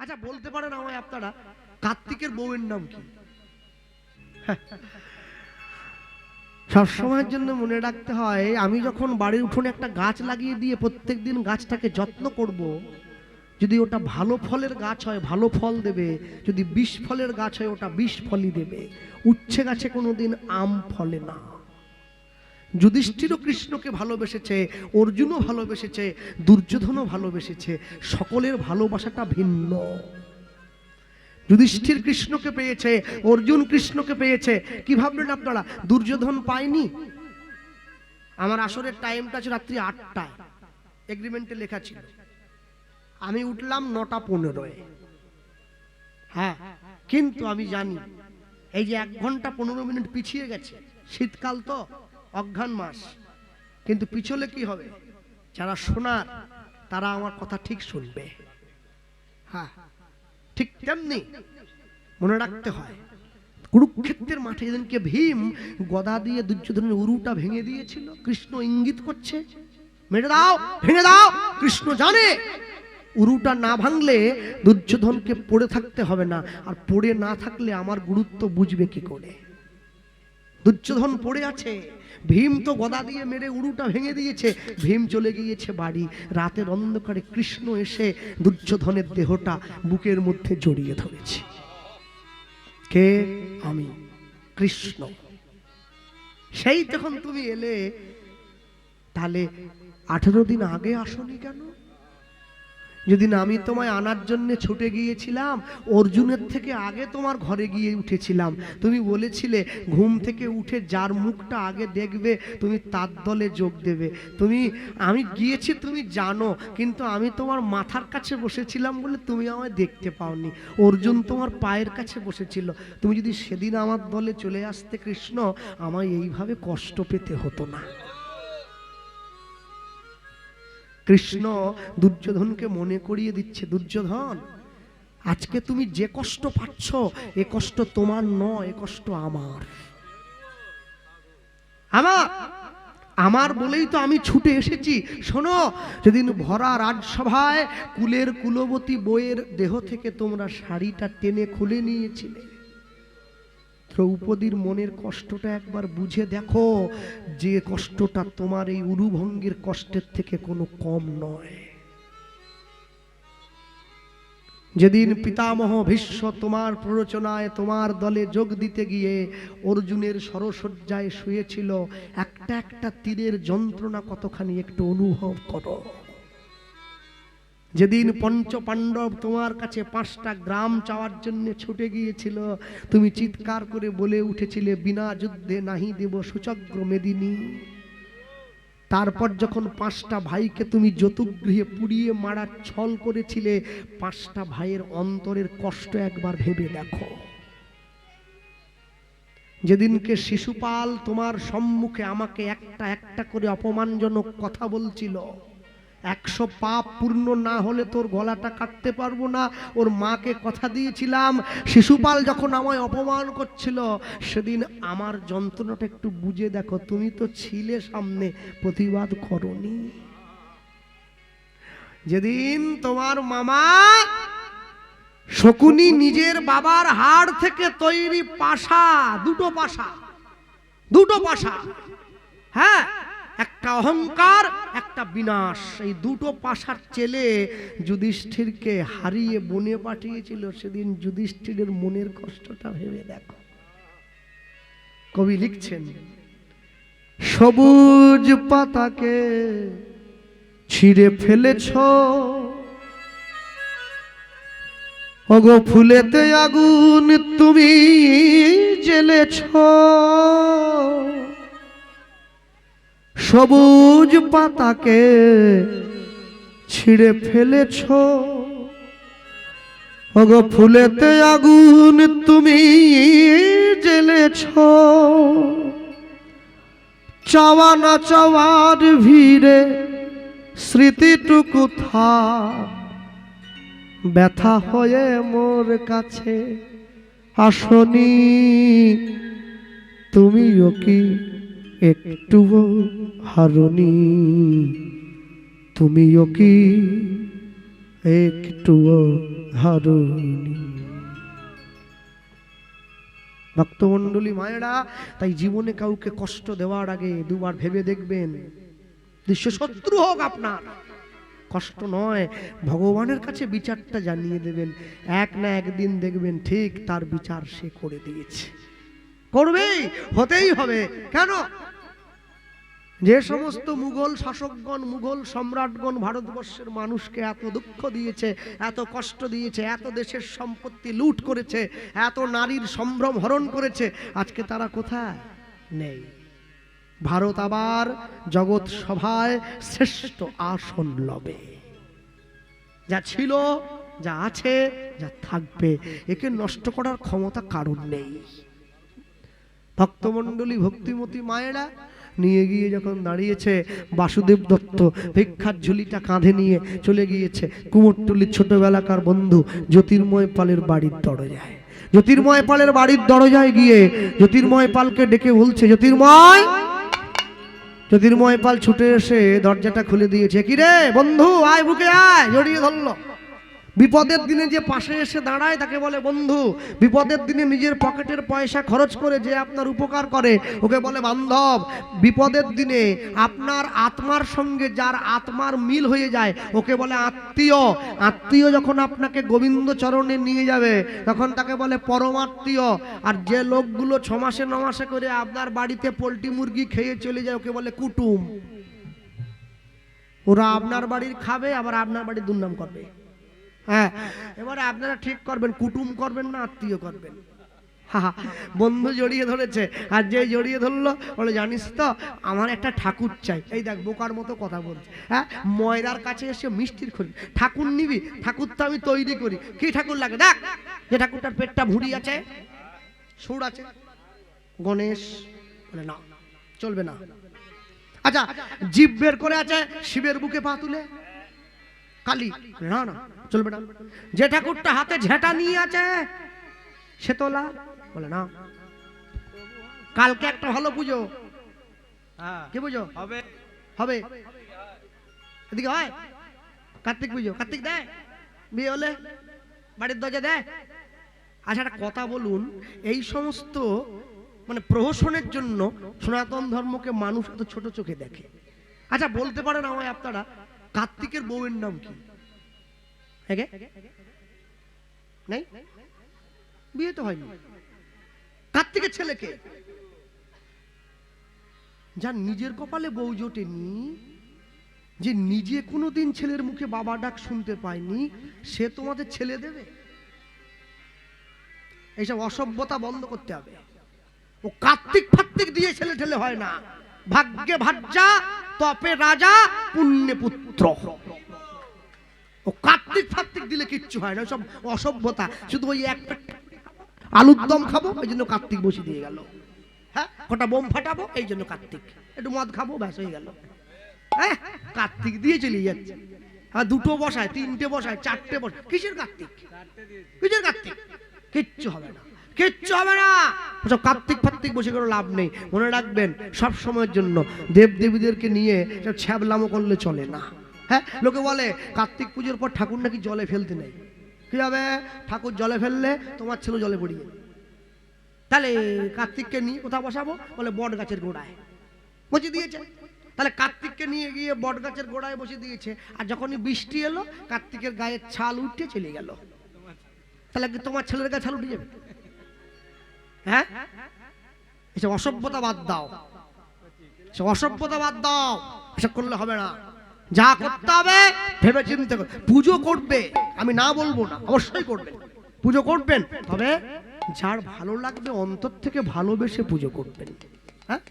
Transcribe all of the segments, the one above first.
আচ্ছা বলতে পারেন আমায় আপনারা, কার্তিকের বউয়ের নাম কি সবসময়ের জন্য মনে রাখতে হয়, আমি যখন বাড়ির উঠোনে একটা গাছ লাগিয়ে দিয়ে প্রত্যেক দিন গাছটাকে যত্ন করব। যদি ওটা ভালো ফলের গাছ হয়, ভালো ফল দেবে, যদি বিষ ফলের গাছ হয়, ওটা বিষ ফলই দেবে উচ্ছে গাছে কোনো দিন আম ফলে না যুধিষ্ঠিরও কৃষ্ণকে ভালোবেসেছে, অর্জুনও ভালোবেসেছে, দুর্যোধনও ভালোবেসেছে, সকলের ভালোবাসাটা ভিন্ন। যুধিষ্ঠির কৃষ্ণকে পেয়েছে, অর্জুন কৃষ্ণকে পেয়েছে। কি ভাবলেন আপনারা? দুর্যোধন পায়নি? আমার আসরের টাইমটা আছে রাত্রি আটটায়। এগ্রিমেন্টে লেখা ছিল। আমি উঠলাম নটা পনেরোয়। হ্যাঁ কিন্তু আমি জানি, এই যে এক ঘণ্টা পনেরো মিনিট পিছিয়ে গেছে, শীতকাল তো। অঘ্রাণ মাস। কিন্তু পিছলে কি হবে? যারা শোনার, তারা আমার কথা ঠিক শুনবে। হ্যাঁ ঠিক তেমনি মনে রাখতে হয়, কুরুক্ষেত্রের মাঠে যেদিনকে ভীম গদা দিয়ে দুর্যোধনের উরুটা ভেঙে দিয়েছিল, কৃষ্ণ ইঙ্গিত করছে, মেরে দাও, ভেঙে দাও, কৃষ্ণ জানে, উরুটা না ভাঙলে দুর্যোধনকে পড়ে থাকতে হবে না, আর পড়ে না থাকলে আমার গুরুত্ব বুঝবে কি করে? দুর্যোধন পড়ে আছে। ভীম তো গদা দিয়ে মেরে উড়ুটা ভেঙে দিয়েছে। ভীম চলে গিয়েছে বাড়ি। রাতের অন্ধকারে কৃষ্ণ এসে দুর্যোধনের দেহটা বুকের মধ্যে জড়িয়ে ধরেছে। কে? আমি। কৃষ্ণ। সেই তখন তুমি এলে, তাহলে আঠেরো দিন আগে আসনি কেন? যেদিন আমি তোমায় আনার জন্য ছুটে গিয়েছিলাম, অর্জুনের থেকে আগে তোমার ঘরে গিয়ে উঠেছিলাম। তুমি বলেছিলে, ঘুম থেকে উঠে যার মুখটা আগে দেখবে, তুমি তার দলে যোগ দেবে। তুমি, আমি গিয়েছি, তুমি জানো, কিন্তু আমি তোমার মাথার কাছে বসেছিলাম বলে তুমি আমায় দেখতে পাওনি। অর্জুন তোমার পায়ের কাছে বসেছিল। তুমি যদি সেদিন আমার দলে চলে আসতে কৃষ্ণ, আমায় এইভাবে কষ্ট পেতে হতো না। কৃষ্ণ দুর্যোধনকে মনে করিয়ে দিচ্ছে, দুর্যোধন, আজকে তুমি যে কষ্ট পাচ্ছ, এ কষ্ট তোমার নয়, এ কষ্ট আমার। আমার আমার বলেই তো আমি ছুটে এসেছি। শোনো, যেদিন ভরা রাজসভায় কুলের কুলবতী বইয়ের দেহ থেকে তোমরা শাড়িটা টেনে খুলে নিয়েছিলে দ্রৌপদীর মনের কষ্টটা একবার বুঝে দেখো। যে কষ্টটা তোমার এই উরুভঙ্গের কষ্টের থেকে কোনো কম নয়। যেদিন পিতামহ ভীষ্ম তোমার প্ররোচনায় তোমার দলে যোগ দিতে গিয়ে অর্জুনের সরসজ্জায় শুয়েছিল, একটা একটা তীরের যন্ত্রণা কতখানি একটু অনুভব করো। যেদিন পঞ্চ পাণ্ডব তোমার কাছে পাঁচটা গ্রাম চাওয়ার জন্য ছুটে গিয়েছিল, তুমি চিৎকার করে বলে উঠেছিলে, বিনা যুদ্ধে নাহি দেব সুচগ্র মেদিনী। তারপর যখন পাঁচটা ভাইকে তুমি যতুগৃহে পুড়িয়ে মারার ছল করেছিলে, পাঁচটা ভাইয়ের অন্তরের কষ্ট একবার ভেবে দেখো। যেদিনকে শিশুপাল তোমার সম্মুখে আমাকে একটা একটা করে অপমানজনক কথা বলছিল একশো পাপ পূর্ণ না হলে তোর গলাটা কাটতে পারব না। ওর মাকে কথা দিয়েছিলাম, শিশুপাল যখন আমায় অপমান করছিল, সেদিন আমার যন্ত্রণাটা একটু বুঝে দেখো, তুমি তো ছিলে সামনে, প্রতিবাদ করনি। যেদিন তোমার মামা শকুনি নিজের বাবার হাড় থেকে তৈরি পাশা, দুটো পাশা দুটো পাশা হ্যাঁ একটা অহংকার, একটা বিনাশ। এই দুটো পাশার ছেলে যুধিষ্ঠিরকে হারিয়ে বনে পাঠিয়েছিল, সেদিন যুধিষ্ঠিরের মনের কষ্টটা ভেবে দেখো। কবি লিখছেন, সবুজ পাতাকে ছিঁড়ে ফেলেছ? ওগো ফুলেতে আগুন তুমি জ্বেলেছ? সবুজ পাতাকে ছিঁড়ে ফেলেছ। ওগো, ফুলেতে আগুন তুমি জ্বেলেছ। চাওয়া না চাওয়ার ভিড়ে স্মৃতিটুকু থা ব্যথা হয়ে মোর কাছে আসনি, তুমিও কি একটুও হারনি। তুমিও কি একটুও হারুনি? ভক্তমণ্ডলী মায়েরা, তাই জীবনে কাউকে কষ্ট দেওয়ার আগে দুবার ভেবে দেখবেন। দৃশ্য শত্রু হোক আপনার। কষ্ট নয়, ভগবানের কাছে বিচারটা জানিয়ে দেবেন। এক না একদিন দেখবেন ঠিক তার বিচার সে করে দিয়েছে। করবেই, হতেই হবে। কেন? যে সমস্ত মুঘল শাসকগণ, মুঘল সম্রাটগণ ভারতবর্ষের মানুষকে এত দুঃখ দিয়েছে, এত কষ্ট দিয়েছে, এত দেশের সম্পত্তি লুট করেছে, এত নারীর সম্ভ্রম হরণ করেছে, আজকে তারা কোথায়? নেই। ভারত আবার জগৎ সভায় শ্রেষ্ঠ আসন লবে। যা ছিল, যা আছে, যা থাকবে, একে নষ্ট করার ক্ষমতা কারণ নেই। ভক্তমণ্ডলী, ভক্তিমতী মায়েরা নিয়ে গিয়ে যখন দাঁড়িয়েছে, বাসুদেব দত্ত ভিক্ষার ঝুলিটা কাঁধে নিয়ে চলে গিয়েছে। কুমোরটুলির ছোটবেলাকার বন্ধু জ্যোতির্ময় পালের বাড়ির দরজায়। জ্যোতির্ময় পালের বাড়ির দরজায় গিয়ে জ্যোতির্ময় পালকে ডেকে বলছে, জ্যোতির্ময়! জ্যোতির্ময় পাল ছুটে এসে দরজাটা খুলে দিয়েছে কি রে বন্ধু, আয় বুকে আয়! জড়িয়ে ধরলো। বিপদের দিনে যে পাশে এসে দাঁড়ায়, তাকে বলে, বন্ধু, বিপদের দিনে নিজের পকেটের পয়সা খরচ করে যে আপনার উপকার করে, ওকে বলে, বান্ধব, বিপদের দিনে আপনার আত্মার সঙ্গে যার আত্মার মিল হয়ে যায়, ওকে বলে, আত্মীয়। আত্মীয় যখন আপনাকে গোবিন্দ চরণে নিয়ে যাবে, তখন তাকে বলে, পরমাত্মীয়। আর যে লোকগুলো ছ মাসে ন মাসে করে আপনার বাড়িতে পোলট্রি মুরগি খেয়ে চলে যায়, ওকে বলে, কুটুম। ওরা আপনার বাড়ির খাবে, আবার আপনার বাড়ির দুর্নাম করবে। হ্যাঁ। এবারে আপনারা ঠিক করবেন কুটুম করবেন না আত্মীয় করবেন। বন্ধু জড়িয়ে ধরেছে আর যে জড়িয়ে ধরলো বলে জানিস তো আমার একটা ঠাকুর চাই। এই দেখ বোকার মতো কথা বলছে। হ্যাঁ ময়রার কাছে এসে মিষ্টির খড়ি ঠাকুর নিবি ঠাকুর তো আমি তৈরি করি। কি ঠাকুর লাগে? দেখ যে ঠাকুরটার পেটটা ভুঁড়ি আছে সুর আছে। গণেশ বলে না চলবে না। আচ্ছা জিভ বের করে আছে শিবের বুকে পা তুলে। কালী না না চলবে না। যে ঠাকুরটা হাতে ঝেঁটা নিয়ে আছে সে তোলা বলে না। কালকে একটা ভালো পুজো। হ্যাঁ। কি পুজো? হবে। হবে। এদিকে হয়। কার্তিক পুজো। কার্তিক দেয় বিয়ে হলে বাড়ির দরজা দেয় আচ্ছা একটা কথা বলুন। এই সমস্ত মানে প্রহসনের জন্য সনাতন ধর্মকে মানুষ এত ছোট চোখে দেখে। আচ্ছা বলতে পারেন আমায় আপনারা কার্তিকের বউয়ের নাম কি? একে নেই? বিয়ে তো হয়নি। ছেলেকে? নিজের কপালে বউ জোটেনি, যে নিজে কোনোদিন ছেলের মুখে বাবা ডাক শুনতে পায়নি, সে তোমাদের ছেলে দেবে? এইসব অসভ্যতা বন্ধ করতে হবে। ও কার্তিক ফার্তিক দিয়ে ছেলে ঠেলে হয় না। ভাগ্যে ভাজ্যা, তপে রাজা, পুণ্যে পুত্র। ও ফার্তিক দিলে কিচ্ছু হয় না, সব অসভ্যতা। শুধু ওই একটা আলুর দম খাব, ওই জন্য কার্তিক বসে দিয়ে গেল। হ্যাঁ কটা বোম ফাটাবো, এই জন্য কার্তিক। একটু মদ খাব, ব্যাস, হয়ে গেল। হ্যাঁ কার্তিক দিয়ে চলে যাচ্ছে। আর দুটো বসায়, তিনটে বসায়, চারটে বসায়। কিসের কার্তিক? কিসের কার্তিক? কিচ্ছু হবে না। কিচ্ছু হবে না। সব কার্তিক ফার্তিক বসে কোনো লাভ নেই। মনে রাখবেন, সব সময়ের জন্য দেব দেবীদেরকে নিয়ে সব ছ্যাবলামো করলে চলে না। হ্যাঁ? লোকে বলে, কার্তিক পুজোর পর ঠাকুর নাকি জলে ফেলতে নেই। কি হবে? ঠাকুর জলে ফেললে তোমার ছেলে জলে পড়িয়ে তাহলে কার্তিককে নিয়ে কোথাও বসাবো? বলে বট গাছের গোড়ায়। বসে দিয়েছে। তাহলে কার্তিককে নিয়ে গিয়ে বট গাছের গোড়ায় বসে দিয়েছে। আর যখনই বৃষ্টি এলো, কার্তিকের গায়ের ছাল উঠে চলে গেল। তাহলে তোমার ছেলের গায়ে ছাল উঠে যাবে? হ্যাঁ? এসব অসভ্যতা বাদ দাও। এসব অসভ্যতা বাদ দাও। এসব করলে হবে না। যা করতে হবে ভেবে চিন্তে পুজো করবে, আমি না বলব না, অবশ্যই করবেন পুজো করবেন, তবে যার ভালো লাগবে অন্তর থেকে ভালোবেসে পুজো করবেন। হ্যাঁ?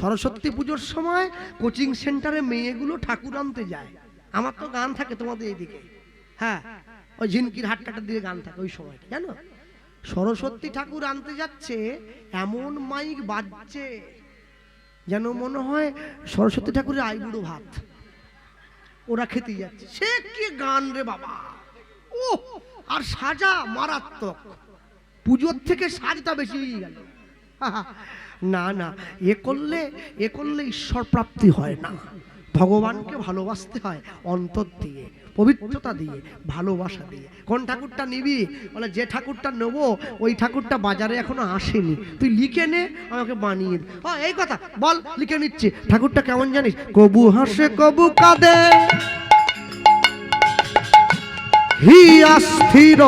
সরস্বতী পুজোর সময় কোচিং সেন্টারে মেয়েগুলো ঠাকুর আনতে যায়। আমার তো গান থাকে তোমাদের এইদিকে। হ্যাঁ ওই ঝিনকির হাটকাটার দিকে গান থাকে ওই সময় জানো? সরস্বতী ঠাকুর আনতে যাচ্ছে, এমন মাইক বাজছে, যেন মনে হয় সরস্বতী ঠাকুরের আইবুড়ো ভাত। ওরা খেতে যাচ্ছে। সে কি গান রে বাবা? ও আর সাজা মারাত্মক। পুজোর থেকে সাজটা বেশি হয়ে গেল। না না, এ করলে এ করলে ঈশ্বর প্রাপ্তি হয় না। ভগবানকে ভালোবাসতে হয় অন্তর দিয়ে পবিত্রতা দিয়ে ভালোবাসা দিয়ে। কোন ঠাকুরটা নিবি? বলে যে ঠাকুরটা নেব ওই ঠাকুরটা বাজারে এখনও আসেনি। তুই লিখে নে আমাকে বানিয়ে দে। ও এই কথা বল লিখে নিচ্ছি। ঠাকুরটা কেমন জানিস? কবু হাসে কবু কাঁদে হিয়া স্থির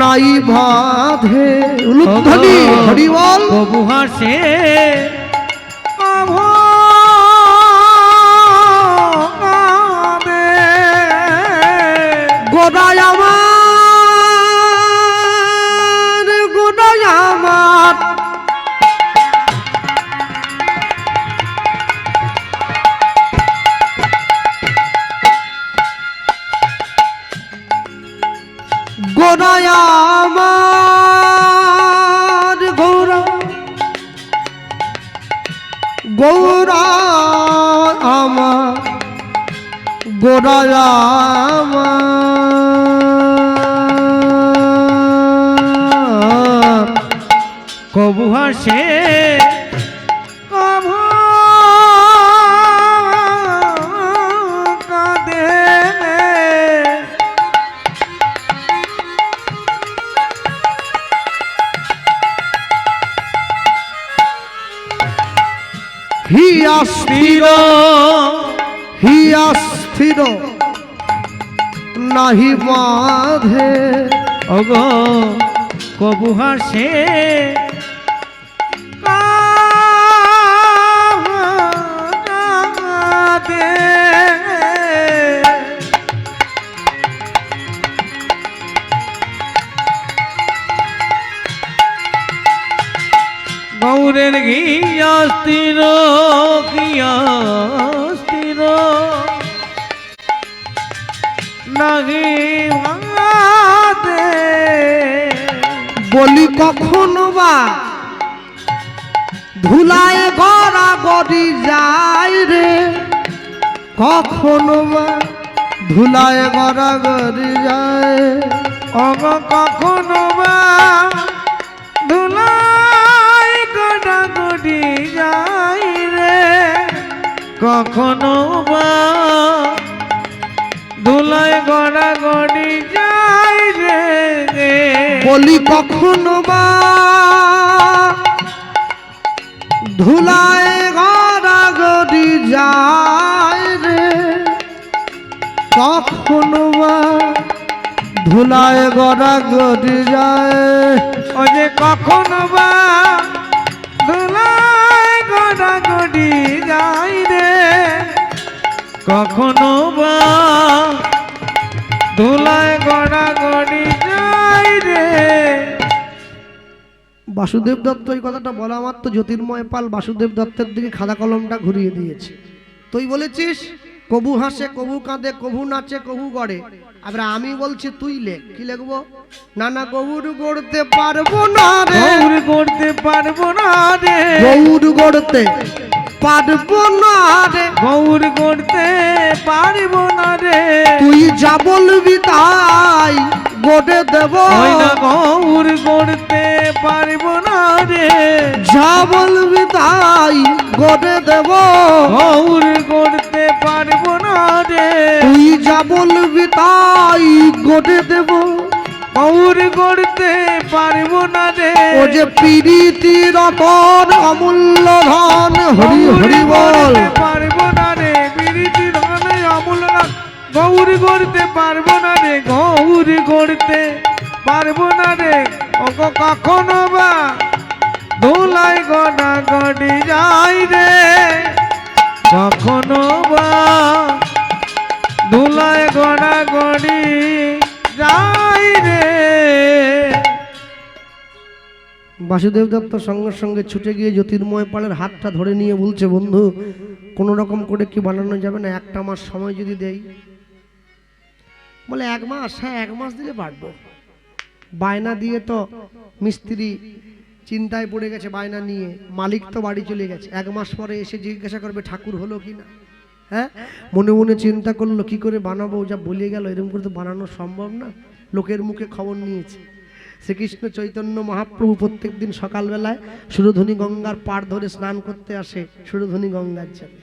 নাই বাধে। উলুধ্বনি হরি কবু হাসে গোদায় আমার গোদায় আমার গোদায় আমার গৌরা গৌরা আমার গোড়ায়ামা হিয়া হি হিয়া স্থির নাহি বাঁধে অগ কবু হাসে গৌরের ঘিয়া স্থির ঘিয়া স্থির নাহি ভাঙাতে বলি কখনো বা ধুলায় গড়া গড়ি যায় রে? কখনো বা ধুলায় গড়া গড়ি যায়? অগ কখনো গড়ি যাই রে। কখনো বা ধুলাই গড়া গড়ি যাই রে বলি কখনো বা ধুলায় গড়া গড়ি যায় রে। কখনো বা ধুলায় গড়া গড়ি যায় ও যে কখনো বা ধুলাই গোড়া গড়ি যাই রে। কখনো বা ধুলাই গোড়া গড়ি যাই রে। বাসুদেব দত্ত এই কথাটা বলা মাত্র জ্যোতির্ময় পাল বাসুদেব দত্তের দিকে খাতা কলমটা ঘুরিয়ে দিয়েছে। তুই বলেছিস? কবু হাসে কবু কাঁদে কবু নাচে কবু গড়ে। আবার আমি বলছি তুই লেখ কি লিখব? না না গৌর গড়তে পারব না রে। গৌর গড়তে পারব না রে। গৌর গড়তে পারব না রে। গৌর গড়তে পারব না রে। তুই যা বলবি তাই গড়ে দেব। না গৌর করতে পারব না রে। যা বলবি তাই গড়ে দেব। গৌর গড়তে পারব না রে। তুই যা বলবি তাই গড়ে দেব। গৌর গড়তে পারব না রে। ও যে পিরিতি রতন অমূল্য ধন। হরি হরি বল। গৌর করতে পারব না রে, গৌর করতে পারব না রে। কখনো বা ধুলাই গড়া গড়ি যাই রে। কখনো বা ধুলাই গড়া গড়ি যাই রে। বাসুদেব দত্ত সঙ্গে সঙ্গে ছুটে গিয়ে জ্যোতির্ময় পালের হাতটা ধরে নিয়ে বলছে, বন্ধু কোনো রকম করে কি বানানো যাবে না? একটা মাস সময় যদি দেই। বলে, এক মাস হ্যাঁ এক মাস দিলে পারব বায়না দিয়ে তো মিস্ত্রি চিন্তায় পড়ে গেছে বায়না নিয়ে। মালিক তো বাড়ি চলে গেছে। এক মাস পরে এসে জিজ্ঞাসা করবে, ঠাকুর হলো কি না? হ্যাঁ? মনে মনে চিন্তা করল, কি করে বানাবো? যা বলে গেল এরকম করে তো বানানো সম্ভব না। লোকের মুখে খবর নিয়েছে। শ্রীকৃষ্ণ চৈতন্য মহাপ্রভু প্রত্যেক দিন সকালবেলায় সুরধনী গঙ্গার পাড় ধরে স্নান করতে আসে সুরধনী গঙ্গার জলে।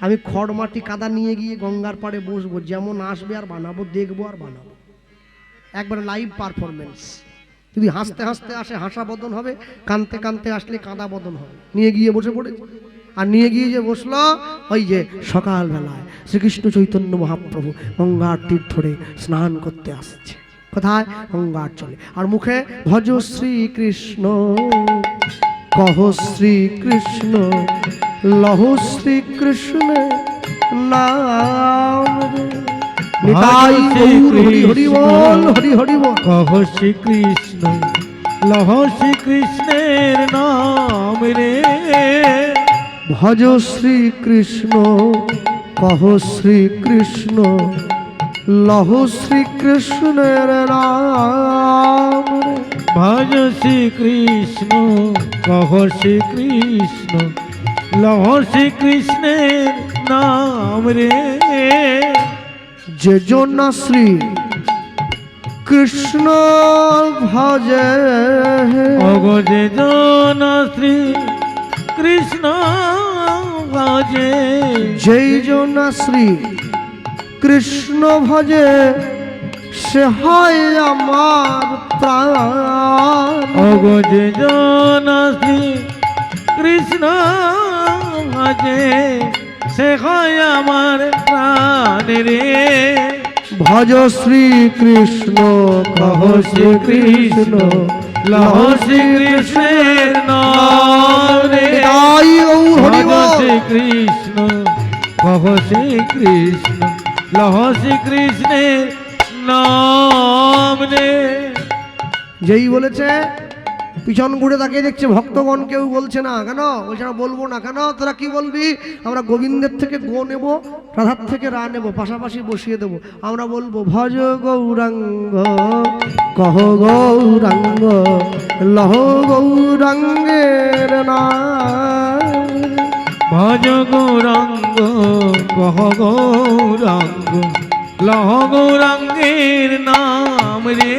আমি খড় মাটি কাদা নিয়ে গিয়ে গঙ্গার পাড়ে বসবো, যেমন আসবে আর বানাবো, দেখব আর বানাবো। একবার লাইভ পারফরমেন্স যদি হাসতে হাসতে আসে, হাসা বদন হবে, কানতে কানতে আসলে কাঁদা বদন হবে। নিয়ে গিয়ে বসে পড়েছে। আর নিয়ে গিয়ে যে বসল, ওই যে সকালবেলায় শ্রীকৃষ্ণ চৈতন্য মহাপ্রভু গঙ্গার তীর ধরে স্নান করতে আসছে। কোথায়? গঙ্গার চলে আর মুখে ভজ শ্রীকৃষ্ণ। কহ শ্রীকৃষ্ণ লহ শ্রীকৃষ্ণ নাম। নিতাই হরি হরি বল হরি হরি বল কহ শ্রীকৃষ্ণ লহ শ্রীকৃষ্ণের নাম রে ভজ শ্রীকৃষ্ণ কহ শ্রীকৃষ্ণ লহ শ্রীকৃষ্ণের নাম রে। ভজ শ্রীকৃষ্ণ কহ শ্রীকৃষ্ণ লহ শ্রীকৃষ্ণের নাম রে। যে জন্য শ্রী কৃষ্ণ ভজে। অগজে জন শ্রী কৃষ্ণ ভজে। যেই জন্য শ্রী কৃষ্ণ ভজে সে হয় আমার প্রাণ। অগজে জন শ্রী কৃষ্ণ ভজে সে হয় আমার প্রাণ রে। ভজ শ্রীকৃষ্ণ কহ শ্রীকৃষ্ণ লহ শ্রীকৃষ্ণের নাম রে। বল। শ্রীকৃষ্ণ কহ শ্রীকৃষ্ণ লহ শ্রীকৃষ্ণের নাম রে। যেই বলেছে পিছন ঘুরে তাকিয়ে দেখছে ভক্তগণ কেউ বলছে না কেন? বলছে না বলব না কেন? তোরা কি বলবি? আমরা গোবিন্দের থেকে গো নেব রাধার থেকে রা নেব পাশাপাশি বসিয়ে দেব। আমরা বলব ভজ গৌরাঙ্গ কহ গৌরাঙ্গ লহ গৌরাঙ্গের নাম। ভজ গৌরাঙ্গ কহ গৌরাঙ্গ। লহ গৌরাঙ্গের নাম রে।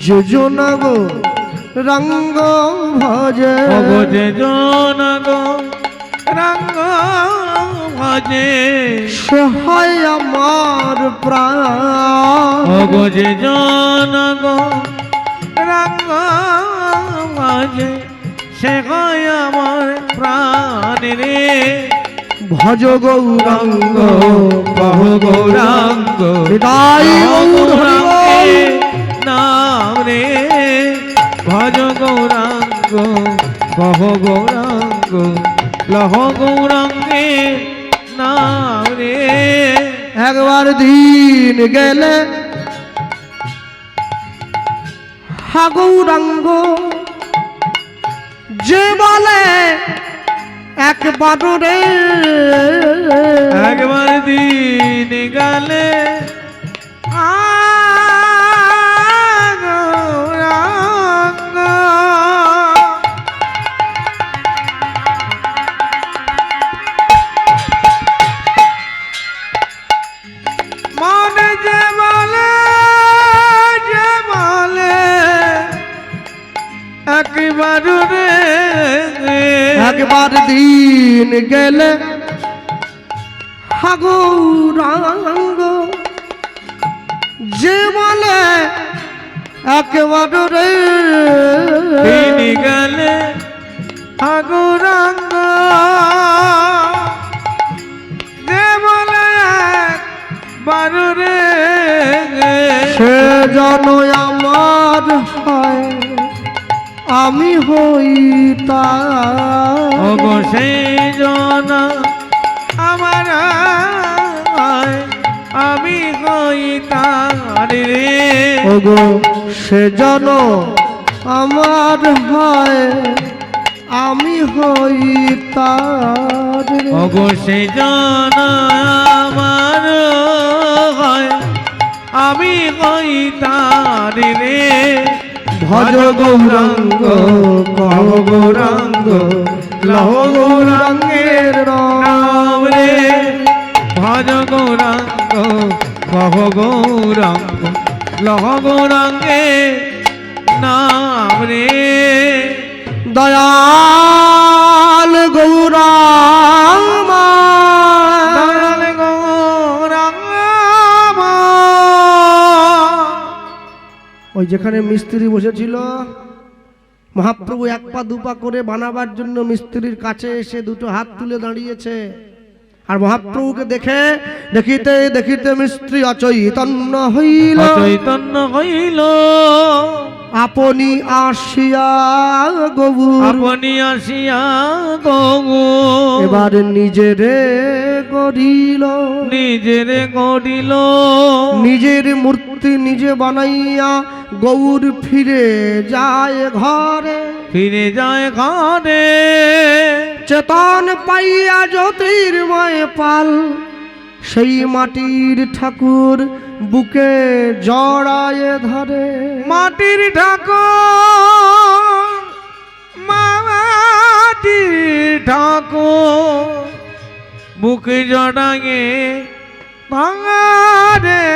যোজনা গো রঙ্গ ভজে। অগজে জন গো রঙ্গ ভজে। সহায় আমার প্রাণ। অগজে জন গো রঙ্গ ভজে। সে আমার প্রাণ রে। ভজ গৌরাঙ্গ কহ গৌরাঙ্গ হৃদয়। নাম রে ভজ গৌরাঙ্গ কহ গৌরাঙ্গ লহ গৌরাঙ্গে নাম রে একবার দিন গেলে হা গৌরাঙ্গ যে বলে একবার রে। একবার দিন গালে। আ একবার দিন গেলে হা গৌরাঙ্গ যে বলে একবার রে। তিনি গেলে ঠাকুরাঙ্গ যে বলে বারু রে। সে জন আমার হয়। আমি হই তার অগ সেই জন আমার আমি হই তার রে। ওগো সে জন আমার হয় আমি হই তার অগ সেই জন আমার হয় আমি হই তার রে। ভজ গৌরাঙ্গ কহ গৌরাঙ্গ লহ গৌরাঙ্গের নাম। রে ভজ গৌরাঙ্গ কহ গৌরাঙ্গ লহ গৌরাঙ্গে নাম। রে দয়াল গৌরাম ওই যেখানে মিস্ত্রি বসেছিল মহাপ্রভু এক পা দুপা করে বানাবার জন্য মিস্ত্রির কাছে এসে দুটো হাত তুলে দাঁড়িয়েছে। আর মহাপ্রভুকে দেখে দেখিতে দেখিতে মিস্ত্রি অচৈতন্য হইল। চৈতন্য হইল। আপনি আসিয়া গবুর। আপনি আসিয়া গগু এবার নিজেরে করিল নিজের গড়িল। নিজের মূর্তি নিজে বানাইয়া গৌর ফিরে যায় ঘরে। ফিরে যায় ঘরে। চেতন পাইয়া জ্যোতির্ময় পাল। সেই মাটির ঠাকুর বুকে জড়ায় ধরে। মাটির ঠাকুর মাটির ঠাকুর। মুখ জড়াঙে ভাঙা রে।